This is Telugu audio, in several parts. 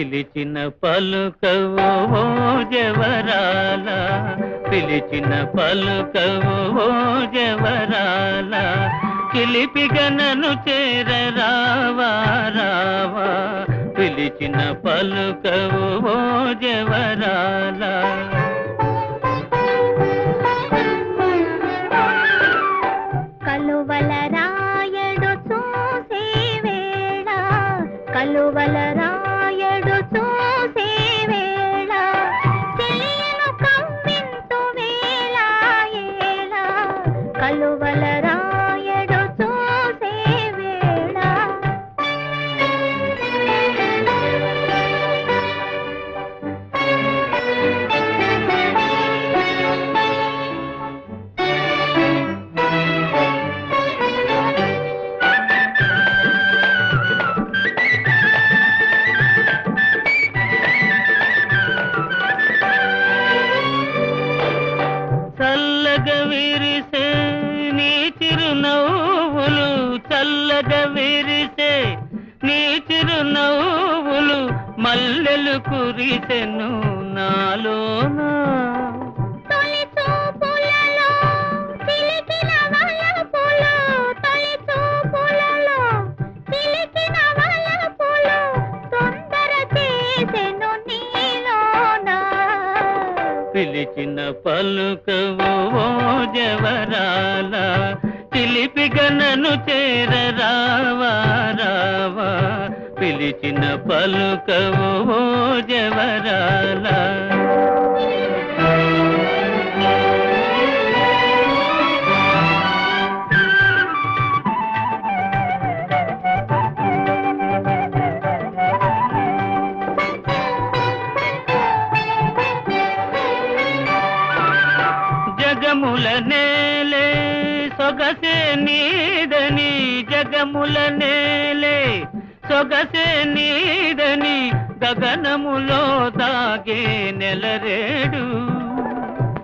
పిలిచిన పలుకవో జవరాల పిలిచిన పలుకవో జవరాల కిలిపిగనను నన్ను రావా పిలిచిన పలుకవో జవరాల. కలువల రాయడు చూసే వేళ కలువల కలువల రాయడు చూసే వేళ. చల్లగా విరిసే చల్లగా విరిసే నీ చిరునవ్వులు మల్లెలు కురిసెను నాలోనా. నీలోనా. పిలిచిన పలుకవు జవరాల పిలిపి నన్ను చేర రావా? రావా పిలిచిన పలుకవు జవరాలా. జగములనే సొగసే నీదని జగముల నేలే. సొగసే నీదని గగనములో దాగే నెలరేడు.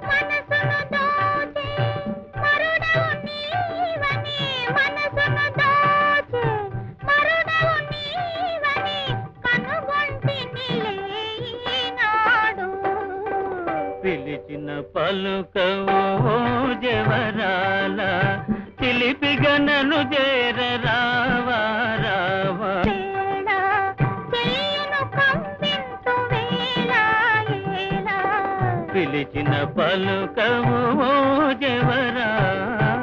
మనసును దోచే మరుడవు నన్ను చేర రావా. పిలిచిన పలుకవు ఓ జవరాల